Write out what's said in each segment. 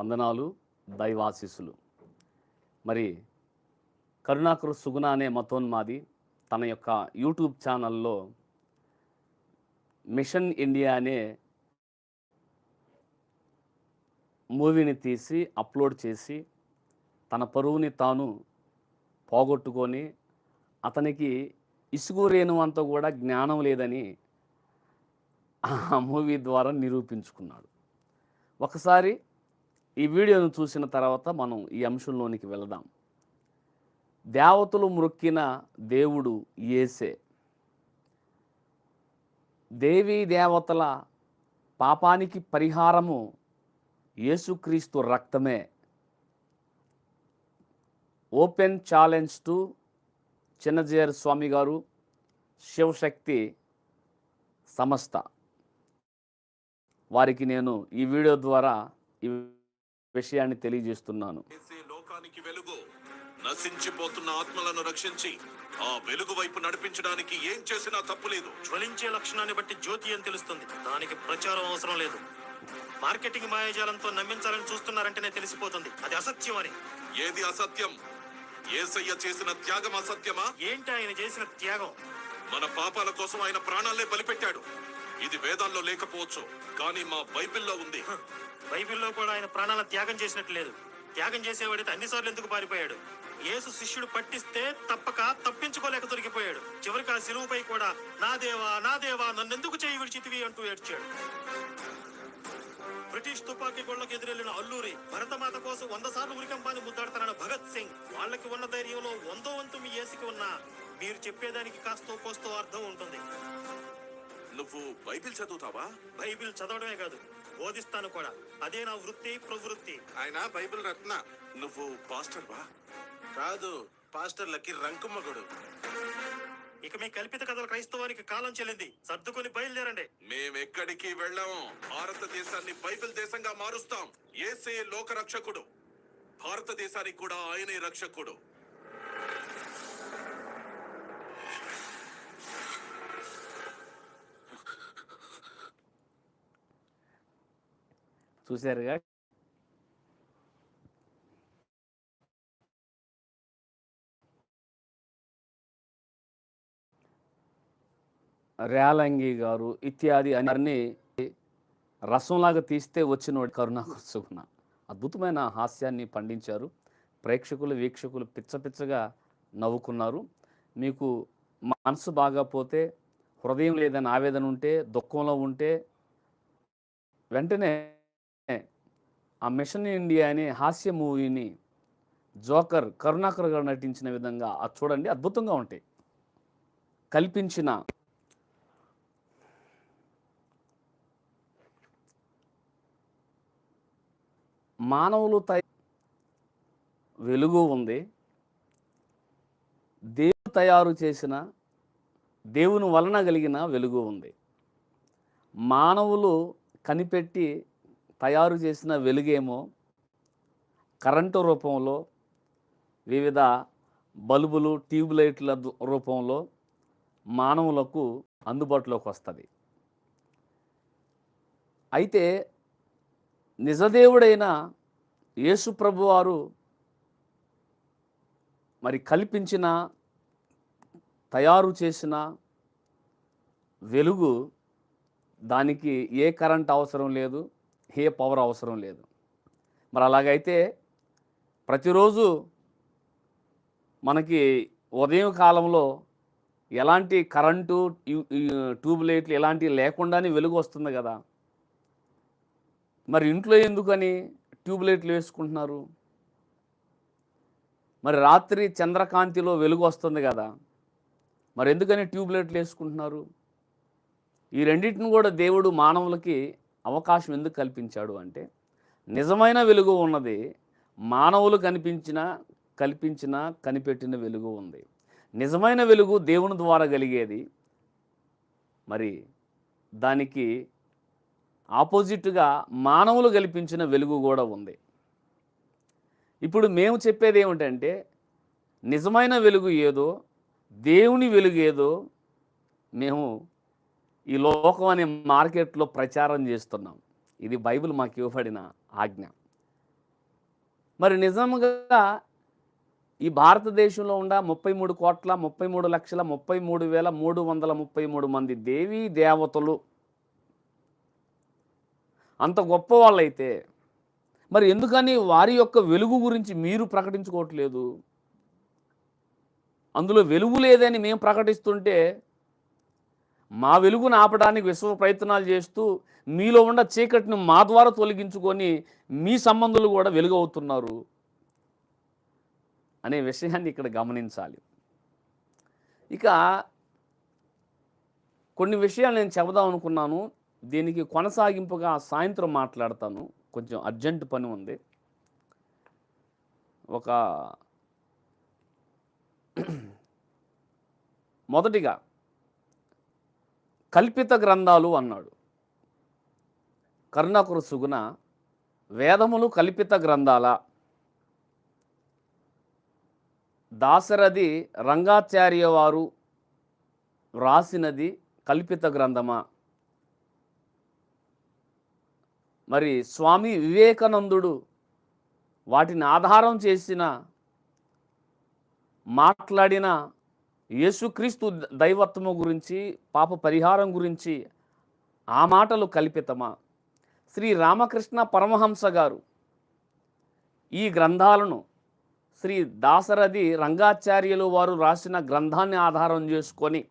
వందనాలు దైవాశీస్సులు. మరి కరుణాకరు సుగుణ అనే మతోన్మాది తన యొక్క యూట్యూబ్ ఛానల్లో మిషన్ ఇండియా అనే మూవీని తీసి అప్లోడ్ చేసి తన పరువుని తాను పోగొట్టుకొని అతనికి ఇసుగురేను అంత కూడా జ్ఞానం లేదని ఆ మూవీ ద్వారా నిరూపించుకున్నాడు. ఒకసారి ఈ వీడియోను చూసిన తర్వాత మనం ఈ అంశంలోనికి వెళదాం. దేవతలు మృక్కిన దేవుడు ఏసే దేవీ దేవతల పాపానికి పరిహారము యేసుక్రీస్తు రక్తమే. Open challenge to Chinnajeeyar Swamy గారు శివశక్తి సంస్థ. వారికి నేను ఈ వీడియో ద్వారా ఈ విషయాన్ని తెలియజేస్తున్నాను. లోకానికి వెలుగు నశించిపోతున్న ఆత్మలను రక్షించి ఆ వెలుగు వైపు నడిపించడానికి ఏం చేసినా తప్పులేదు జ్వలించే లక్షణాన్ని బట్టి జ్యోతి అని తెలుస్తుంది. దానికి ప్రచారం అవసరం లేదు. మార్కెటింగ్ మాయాజాలంతో నమ్మించాలని చూస్తున్నారంటేనే తెలిసిపోతుంది. అది అసత్యం అని. ఏది అసత్యం? ఏసయ్య చేసిన త్యాగం అసత్యమా? ఏంటి ఆయన చేసిన త్యాగం? మన పాపాల కోసం ఆయన ప్రాణాలే బలిపెట్టాడు. ఇది వేదాల్లో లేకపోవచ్చు కానీ మా బైబిల్లో ఉంది. బైబిల్లో కూడా ఆయన ప్రాణాల త్యాగం చేసినట్టు లేదు. త్యాగం చేసేవాడితే అన్నిసార్లు ఎందుకు పారిపోయాడు? యేసు శిష్యుడు పట్టిస్తే తప్పక తప్పించుకోలేక దొరికిపోయాడు చివరికి ఆ సిలువుపై కూడా నా దేవా నా దేవా నన్నెందుకు చేయి విడిచితివి అంటూ ఏడ్చాడు. బ్రిటిష్ తుపాకీ గోళ్ళకు ఎదురెళ్ళిన అల్లూరి భరతమాత కోసం వంద సార్లు ఉరికంపాన్ని ముద్దాడతానన్న భగత్ సింగ్. వాళ్ళకి ఉన్న ధైర్యంలో వందో వంతు మీ ఏసికి ఉన్నా మీరు చెప్పేదానికి కాస్తో కోస్తో అర్థం ఉంటుంది. నువ్వు బైబిల్ చదువుతావా? బైబిల్ చదవడమే కాదు. బోధిస్తాను కూడా. అదే నా వృత్తి ప్రవృత్తి. ఆయన బైబిల్ రత్న. నువ్వు పాస్టర్ వా? కాదు పాస్టర్లకి రంకుమ్మగుడు ఇక మీ కల్పిత కథల క్రైస్తవానికి కాలం చెల్లింది. సర్దుకొని బయలుదేరండి. మేమెక్కడికి వెళ్ళాము? భారతదేశాన్ని బైబిల్ దేశంగా మారుస్తాం. ఏసే లోక రక్షకుడు భారతదేశానికి కూడా ఆయనే రక్షకుడు. చూశారుగా? రేలంగి గారు ఇత్యాది అన్ని రసంలాగా తీస్తే వచ్చిన కరుణాకర్ సుగుణ అద్భుతమైన హాస్యాన్ని పండించారు. ప్రేక్షకులు వీక్షకులు పిచ్చ పిచ్చగా నవ్వుకున్నారు. మీకు మనసు బాగాపోతే హృదయం లేదని ఆవేదన ఉంటే దుఃఖంలో ఉంటే వెంటనే ఆ మిషన్ ఇండియా అనే హాస్య మూవీని జోకర్ కరుణాకర్ గారు నటించిన విధంగా అది చూడండి అద్భుతంగా ఉంటాయి. కల్పించిన మానవులు తయ వెలుగు ఉంది. దేవుడు తయారు చేసిన దేవుని వలన కలిగిన వెలుగు ఉంది. మానవులు కనిపెట్టి తయారు చేసిన వెలుగేమో కరెంటు రూపంలో వివిధ బల్బులు ట్యూబ్ లైట్ల రూపంలో మానవులకు అందుబాటులోకి వస్తుంది. అయితే నిజదేవుడైన యేసుప్రభు వారు మరి కల్పించిన తయారు చేసిన వెలుగు దానికి ఏ కరెంట్ అవసరం లేదు. ఏ పవర్ అవసరం లేదు. మరి అలాగైతే ప్రతిరోజు మనకి ఉదయం కాలంలో ఎలాంటి కరెంటు ట్యూబ్ లైట్లు ఎలాంటివి లేకుండానే వెలుగు వస్తుంది కదా. మరి ఇంట్లో ఎందుకని ట్యూబ్ లైట్లు వేసుకుంటున్నారు? మరి రాత్రి చంద్రకాంతిలో వెలుగు వస్తుంది కదా. మరి ఎందుకని ట్యూబ్ లైట్లు వేసుకుంటున్నారు? ఈ రెండింటిని కూడా దేవుడు మానవులకి అవకాశం ఎందుకు కల్పించాడు అంటే నిజమైన వెలుగు ఉన్నది మానవులు కనిపించిన కల్పించిన కనిపెట్టిన వెలుగు ఉంది. నిజమైన వెలుగు దేవుని ద్వారా కలిగేది మరి దానికి ఆపోజిట్గా మానవులు కల్పించిన వెలుగు కూడా ఉంది. ఇప్పుడు మేము చెప్పేది ఏమిటంటే నిజమైన వెలుగు ఏదో దేవుని వెలుగు ఏదో మేము ఈ లోకం అనే మార్కెట్లో ప్రచారం చేస్తున్నాం. ఇది బైబిల్ మాకు ఇవ్వబడిన ఆజ్ఞ. మరి నిజంగా ఈ భారతదేశంలో ఉన్న ముప్పై మూడు కోట్ల ముప్పై మూడు లక్షల ముప్పై మూడు వేల మూడు వందల ముప్పై మూడు మంది దేవీ దేవతలు. అంత గొప్ప వాళ్ళైతే మరి ఎందుకని వారి యొక్క వెలుగు గురించి మీరు ప్రకటించుకోవట్లేదు? అందులో వెలుగు లేదని మేము ప్రకటిస్తుంటే మా వెలుగును ఆపడానికి విశ్వ ప్రయత్నాలు చేస్తూ మీలో ఉన్న చీకటిని మా ద్వారా తొలగించుకొని మీ సంబంధులు కూడా వెలుగవుతున్నారు అనే విషయాన్ని ఇక్కడ గమనించాలి. ఇక కొన్ని విషయాలు నేను చెబుదాం అనుకున్నాను. దీనికి కొనసాగింపుగా సాయంత్రం మాట్లాడతాను. కొంచెం అర్జెంట్ పని ఉంది. ఒక మొదటిగా కల్పిత గ్రంథాలు అన్నాడు. కరుణాకురు సుగుణ వేదములు కల్పిత గ్రంథాల. దాశరథి రంగాచార్య వారు వ్రాసినది కల్పిత గ్రంథమా? మరి స్వామి వివేకానందుడు వాటిని ఆధారం చేసిన మాట్లాడిన యేసుక్రీస్తు దైవత్వము గురించి పాప పరిహారం గురించి ఆ మాటలు కల్పితమా? శ్రీ రామకృష్ణ పరమహంస గారు ఈ గ్రంథాలను శ్రీ దాసరథి రంగాచార్యులు వారు రాసిన గ్రంథాన్ని ఆధారం చేసుకొని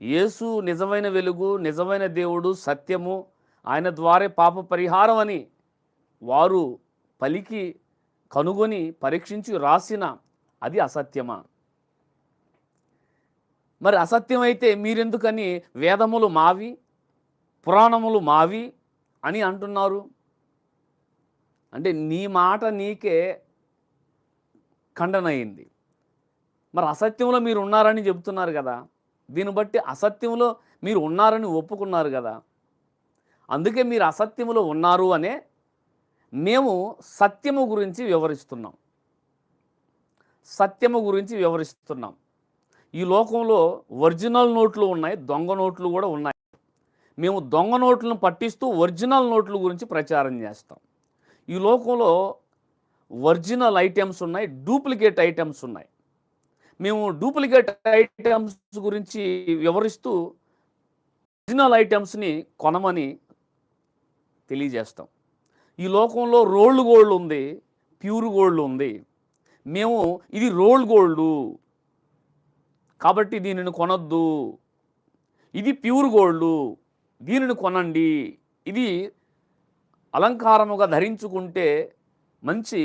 యేసు నిజమైన వెలుగు నిజమైన దేవుడు సత్యము ఆయన ద్వారే పాప పరిహారం అని వారు పలికి కనుగొని పరీక్షించి రాసిన అది అసత్యమా? మరి అసత్యమైతే మీరెందుకని వేదములు మావి పురాణములు మావి అని అంటున్నారు. అంటే నీ మాట నీకే ఖండన అయింది మరి అసత్యంలో మీరు ఉన్నారని చెబుతున్నారు కదా దీన్ని బట్టి అసత్యంలో మీరు ఉన్నారని ఒప్పుకున్నారు కదా. అందుకే మీరు అసత్యములో ఉన్నారు అనే మేము సత్యము గురించి వివరిస్తున్నాం. సత్యము గురించి వివరిస్తున్నాం. ఈ లోకంలో ఒరిజినల్ నోట్లు ఉన్నాయి దొంగ నోట్లు కూడా ఉన్నాయి. మేము దొంగ నోట్లను పట్టిస్తూ ఒరిజినల్ నోట్ల గురించి ప్రచారం చేస్తాం. ఈ లోకంలో ఒరిజినల్ ఐటమ్స్ ఉన్నాయి డూప్లికేట్ ఐటమ్స్ ఉన్నాయి. మేము డూప్లికేట్ ఐటమ్స్ గురించి వివరిస్తూ ఒరిజినల్ ఐటమ్స్ని కొనమని తెలియజేస్తాం. ఈ లోకంలో రోల్డ్ గోల్డ్ ఉంది ప్యూర్ గోల్డ్ ఉంది. మేము ఇది రోల్డ్ గోల్డ్. కాబట్టి దీనిని కొనొద్దు. ఇది ప్యూర్ గోల్డ్. దీనిని కొనండి. ఇది అలంకారముగా ధరించుకుంటే మంచి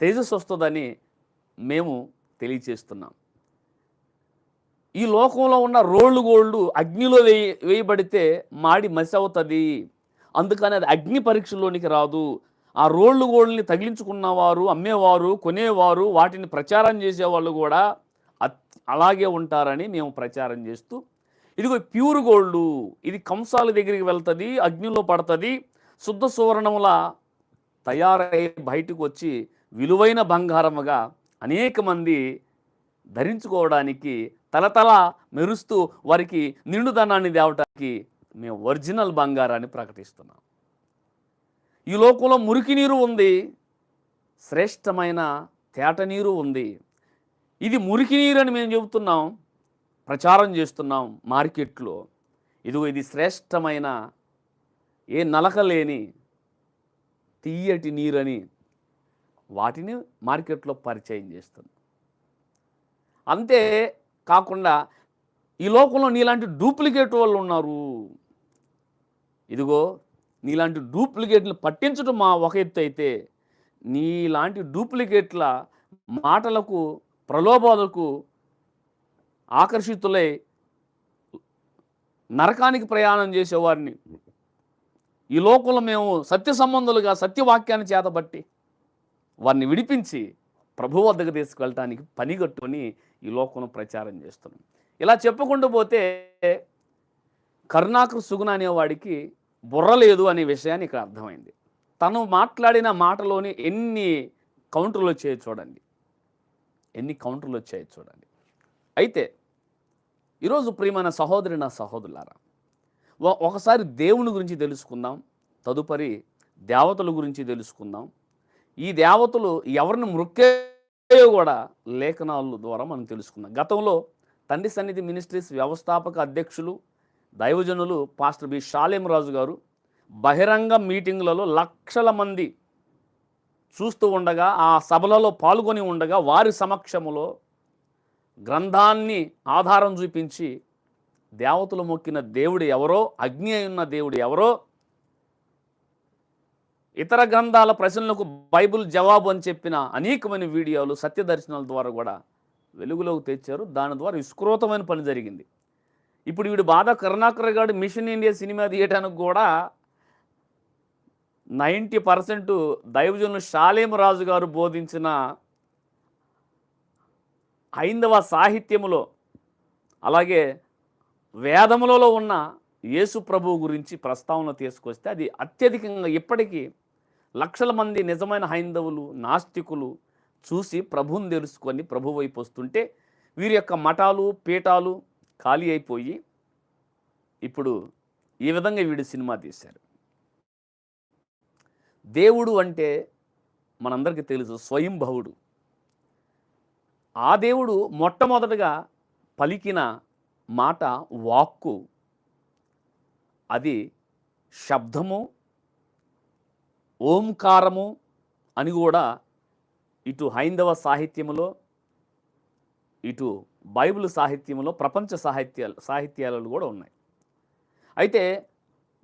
తేజస్సు వస్తుందని మేము తెలియచేస్తున్నాం. ఈ లోకంలో ఉన్న రోళ్ళు గోల్డ్ అగ్నిలో వేయి వేయబడితే మాడి మసి అవుతుంది అందుకని అది అగ్ని పరీక్షలోనికి రాదు. ఆ రోళ్ళు గోల్డ్ని తగిలించుకున్నవారు అమ్మేవారు కొనేవారు వాటిని ప్రచారం చేసేవాళ్ళు కూడా అలాగే ఉంటారని మేము ప్రచారం చేస్తూ ఇదిగో ప్యూర్ గోల్డ్ ఇది కంసాల దగ్గరికి వెళ్తుంది అగ్నిలో పడుతుంది శుద్ధ సువర్ణముల తయారై బయటకు వచ్చి విలువైన బంగారముగా అనేక మంది ధరించుకోవడానికి తలతల మెరుస్తూ వారికి నిండుదనాన్ని తేవటానికి మేము ఒరిజినల్ బంగారాన్ని ప్రకటిస్తున్నాం. ఈ లోకంలో మురికి నీరు ఉంది శ్రేష్టమైన తేట నీరు ఉంది. ఇది మురికి నీరు అని మేము చెబుతున్నాం ప్రచారం చేస్తున్నాం మార్కెట్లో. ఇదిగో ఇది శ్రేష్టమైన ఏ నలక లేని తీయటి నీరని వాటిని మార్కెట్లో పరిచయం చేస్తుంది. అంతే కాకుండా ఈ లోకంలో నీలాంటి డూప్లికేట్ వాళ్ళు ఉన్నారు. ఇదిగో నీలాంటి డూప్లికేట్లు పట్టించడం మా ఒక ఎత్తు అయితే నీలాంటి డూప్లికేట్ల మాటలకు ప్రలోభాలకు ఆకర్షితులై నరకానికి ప్రయాణం చేసేవారిని. ఈ లోకంలో మేము సత్య సంబంధులుగా సత్యవాక్యాన్ని చేతబట్టి వారిని విడిపించి ప్రభు వద్దకు తీసుకెళ్ళటానికి పనిగట్టుకొని ఈ లోకంలో ప్రచారం చేస్తున్నాం. ఇలా చెప్పుకుంటూ పోతే కరుణాకర్ సుగుణ అనేవాడికి బుర్ర లేదు అనే విషయాన్ని ఇక్కడ అర్థమైంది. తను మాట్లాడిన మాటలోని ఎన్ని కౌంటర్లు వచ్చాయో చూడండి. ఎన్ని కౌంటర్లు వచ్చాయో చూడండి. అయితే ఈరోజు ప్రియమైన సహోదరి నా సహోదరులారా ఒకసారి దేవుని గురించి తెలుసుకుందాం తదుపరి దేవతల గురించి తెలుసుకుందాం. ఈ దేవతలు ఎవరిని మృక్కేయో కూడా లేఖనాల ద్వారా మనం తెలుసుకుందాం. గతంలో తండ్రి సన్నిధి మినిస్ట్రీస్ వ్యవస్థాపక అధ్యక్షులు దైవజనులు పాస్టర్ బి. షాలేం రాజు గారు బహిరంగ మీటింగులలో లక్షల మంది చూస్తూ ఉండగా ఆ సభలలో పాల్గొని ఉండగా వారి సమక్షములో గ్రంథాన్ని ఆధారం చూపించి దేవతలు మొక్కిన దేవుడు ఎవరో అగ్ని అయిన దేవుడు ఎవరో ఇతర గ్రంథాల ప్రశ్నలకు బైబిల్ జవాబు అని చెప్పిన అనేకమైన వీడియోలు సత్య దర్శనాల ద్వారా కూడా వెలుగులోకి తెచ్చారు. దాని ద్వారా విస్కృతమైన పని జరిగింది. ఇప్పుడు వీడు బాధ కరుణాకర్ గారు మిషన్ ఇండియా సినిమా తీయటానికి కూడా నైంటీ పర్సెంట్ దైవజనులు శాలేమరాజు గారు బోధించిన హైందవ సాహిత్యములో అలాగే వేదములలో ఉన్న యేసు ప్రభువు గురించి ప్రస్తావన తీసుకొస్తే అది అత్యధికంగా ఇప్పటికీ లక్షల మంది నిజమైన హైందవులు నాస్తికులు చూసి ప్రభువుని తెలుసుకొని ప్రభు వైపు వస్తుంటే వీరి యొక్క మఠాలు పీఠాలు ఖాళీ అయిపోయి ఇప్పుడు ఈ విధంగా వీడు సినిమా తీశారు. దేవుడు అంటే మనందరికీ తెలుసు స్వయంభవుడు. ఆ దేవుడు మొట్టమొదటగా పలికిన మాట వాక్కు. అది శబ్దము ఓంకారము అని కూడా ఇటు హైందవ సాహిత్యములో ఇటు బైబిల్ సాహిత్యంలో ప్రపంచ సాహిత్యాలు సాహిత్యాలలో కూడా ఉన్నాయి. అయితే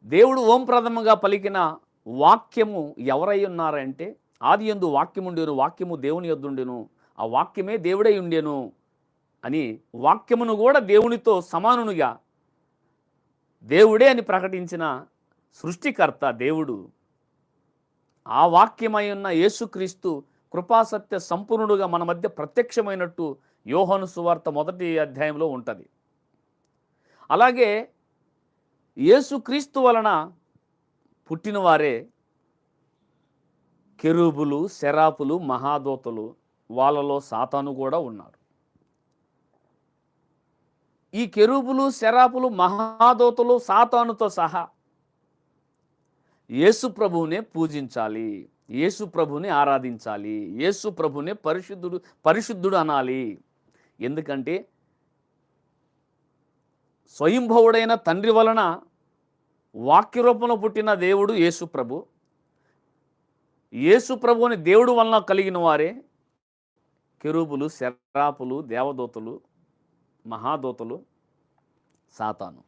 దేవుడు ఓంప్రథమంగా పలికిన వాక్యము ఎవరై ఉన్నారంటే ఆది ఎందు వాక్యముండెను వాక్యము దేవుని యొద్దుండెను ఆ వాక్యమే దేవుడై ఉండెను అని వాక్యమును కూడా దేవునితో సమానునిగా దేవుడే అని ప్రకటించిన సృష్టికర్త దేవుడు. ఆ వాక్యమై ఉన్న యేసుక్రీస్తు కృపాసత్య సంపూర్ణుడుగా మన మధ్య ప్రత్యక్షమైనట్టు యోహను సువార్త మొదటి అధ్యాయంలో ఉంటుంది. అలాగే యేసుక్రీస్తు వలన పుట్టినవారే కెరూబులు శరాపులు మహాదోతలు. వాళ్ళలో సాతాను కూడా ఉన్నారు. ఈ కెరూబులు శరాపులు మహాదోతలు సాతానుతో సహా యేసు ప్రభువునే పూజించాలి యేసు ప్రభుని ఆరాధించాలి యేసు ప్రభునే పరిశుద్ధుడు పరిశుద్ధుడు అనాలి. ఎందుకంటే స్వయంభవుడైన తండ్రి వలన వాక్య రూపంలో పుట్టిన దేవుడు యేసుప్రభు యేసుప్రభు అని దేవుడు వలన కలిగిన వారే కెరూపులు శరాపులు దేవదూతలు మహాదూతలు సాతాను.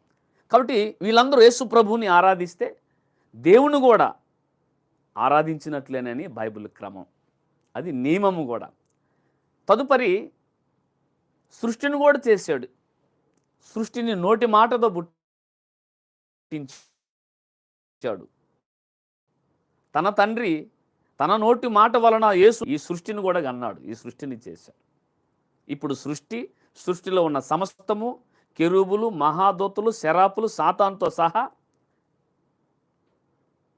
కాబట్టి వీళ్ళందరూ యేసు ప్రభువుని ఆరాధిస్తే దేవుని కూడా ఆరాధించినట్లేనని బైబిల్ క్రమం. అది నియమము కూడా. తదుపరి సృష్టిని కూడా చేశాడు. సృష్టిని నోటి మాటతో పుట్టించి ఇచ్చాడు. తన తండ్రి తన నోటి మాట వలన యేసు ఈ సృష్టిని కూడా అన్నాడు ఈ సృష్టిని చేశాడు. ఇప్పుడు సృష్టి సృష్టిలో ఉన్న సమస్తము కెరూబులు మహాదోతులు శరాపులు సాతాన్తో సహా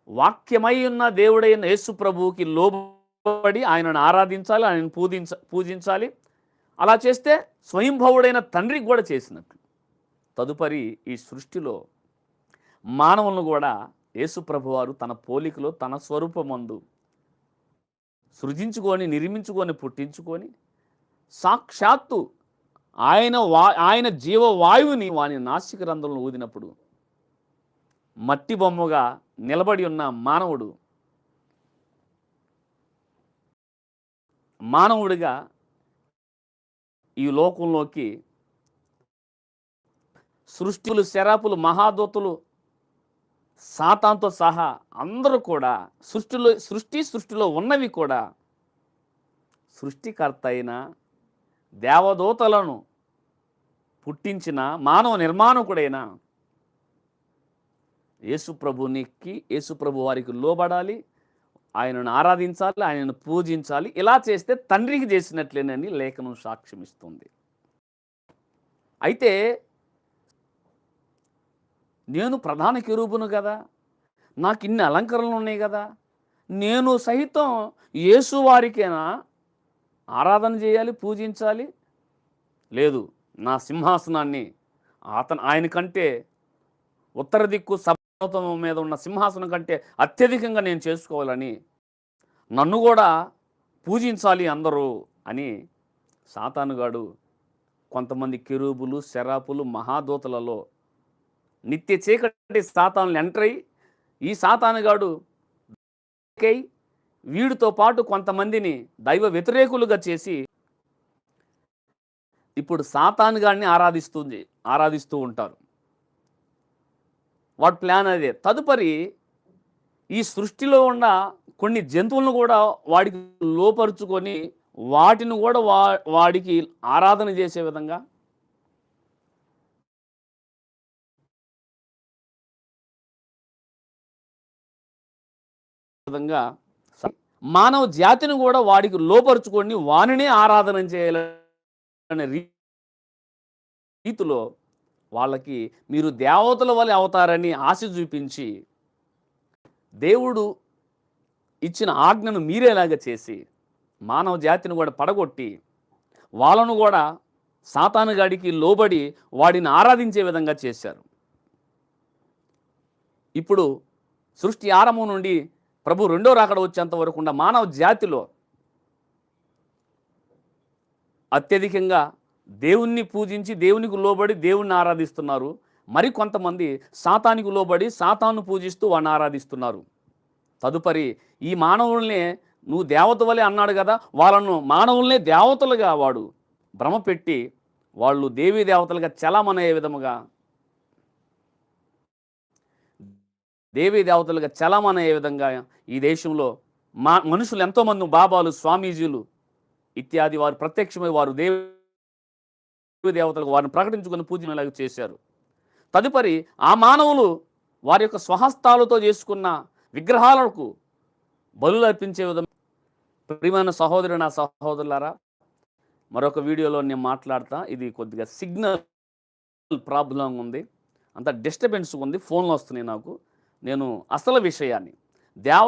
వాక్యమై ఉన్న దేవుడైన యేసు ప్రభువుకి లోబడి ఆయనను ఆరాధించాలి ఆయనను పూజించ పూజించాలి. అలా చేస్తే స్వయంభవుడైన తండ్రికి కూడా చేసినట్లు. తదుపరి ఈ సృష్టిలో మానవులను కూడా యేసు ప్రభువారు తన పోలికలో తన స్వరూపమందు సృజించుకొని నిర్మించుకొని పుట్టించుకొని సాక్షాత్తు ఆయన వా ఆయన జీవవాయువుని వాని నాసిక రంధ్రంలో ఊదినప్పుడు మట్టి బొమ్మగా నిలబడి ఉన్న మానవుడు మానవుడిగా ఈ లోకంలోకి సృష్టిలు శరాపులు మహాదూతలు సాతాంతో సహా అందరూ కూడా సృష్టిలో సృష్టి సృష్టిలో ఉన్నవి కూడా సృష్టికర్త అయిన దేవదూతలను పుట్టించిన మానవ నిర్మాణకుడైన యేసుప్రభునికి యేసుప్రభు వారికి లోబడాలి ఆయనను ఆరాధించాలి ఆయనను పూజించాలి ఇలా చేస్తే తండ్రికి చేసినట్లేనని లేఖనం సాక్ష్యం ఇస్తుంది అయితే నేను ప్రధాన కెరూబును కదా. నాకు ఇన్ని అలంకరణలు ఉన్నాయి కదా. నేను సహితం యేసు ఆరాధన చేయాలి పూజించాలి? లేదు. నా సింహాసనాన్ని అతను ఆయన కంటే ఉత్తర దిక్కు సర్వోత్తమం మీద ఉన్న సింహాసనం కంటే అత్యధికంగా నేను చేసుకోవాలని నన్ను కూడా పూజించాలి అందరూ అని సాతానుగాడు కొంతమంది కిరూబులు శరాపులు మహాదూతలలో నిత్య చీకటి సాతానులు ఎంటర్ అయ్యి ఈ సాతానుగాడు వీడితో పాటు కొంతమందిని దైవ వ్యతిరేకులుగా చేసి ఇప్పుడు సాతానుగాడిని ఆరాధిస్తుంది ఆరాధిస్తూ ఉంటారు. వాడి ప్లాన్ అదే. తదుపరి ఈ సృష్టిలో ఉన్న కొన్ని జంతువులను కూడా వాడికి లోపరుచుకొని వాటిని కూడా వా వాడికి ఆరాధన చేసే విధంగా విధంగా మానవ జాతిని కూడా వాడికి లోపరుచుకొని వానినే ఆరాధన చేయాలనే రీతిలో వాళ్ళకి మీరు దేవతల వలె అవుతారని ఆశ చూపించి దేవుడు ఇచ్చిన ఆజ్ఞను మీరేలాగా చేసి మానవ జాతిని కూడా పడగొట్టి వాళ్ళను కూడా సాతానుగాడికి లోబడి వాడిని ఆరాధించే విధంగా చేశారు. ఇప్పుడు సృష్టి ఆరంభం నుండి ప్రభు రెండో రాకడ వచ్చేంత వరకు ఉన్న మానవ జాతిలో అత్యధికంగా దేవుణ్ణి పూజించి దేవునికి లోబడి దేవుణ్ణి ఆరాధిస్తున్నారు. మరి కొంతమంది సాతానికి లోబడి సాతాను పూజిస్తూ వాడిని ఆరాధిస్తున్నారు. తదుపరి ఈ మానవుల్నే నువ్వు దేవత వలె అన్నాడు కదా వాళ్ళను మానవుల్నే దేవతలుగా వాడు. భ్రమ పెట్టి వాళ్ళు దేవీ దేవతలుగా చలమనయ్యే విధముగా దేవీ దేవతలుగా చలమనయ్యే విధంగా ఈ దేశంలో మా మనుషులు ఎంతోమంది బాబాలు స్వామీజీలు ఇత్యాది వారు ప్రత్యక్షమై వారు దేవి దేవతలకు వారిని ప్రకటించుకుని పూజనలాగా చేశారు. తదుపరి ఆ మానవులు వారి యొక్క స్వహస్తాలతో చేసుకున్న విగ్రహాలకు బలులు అర్పించే విధంగా ప్రియమైన సహోదరు నా సహోదరులారా మరొక వీడియోలో నేను మాట్లాడతా. ఇది కొద్దిగా సిగ్నల్ ప్రాబ్లం ఉంది. అంత డిస్టర్బెన్స్ ఉంది. ఫోన్లు వస్తున్నాయి నాకు. నేను అసలు విషయాన్ని దేవ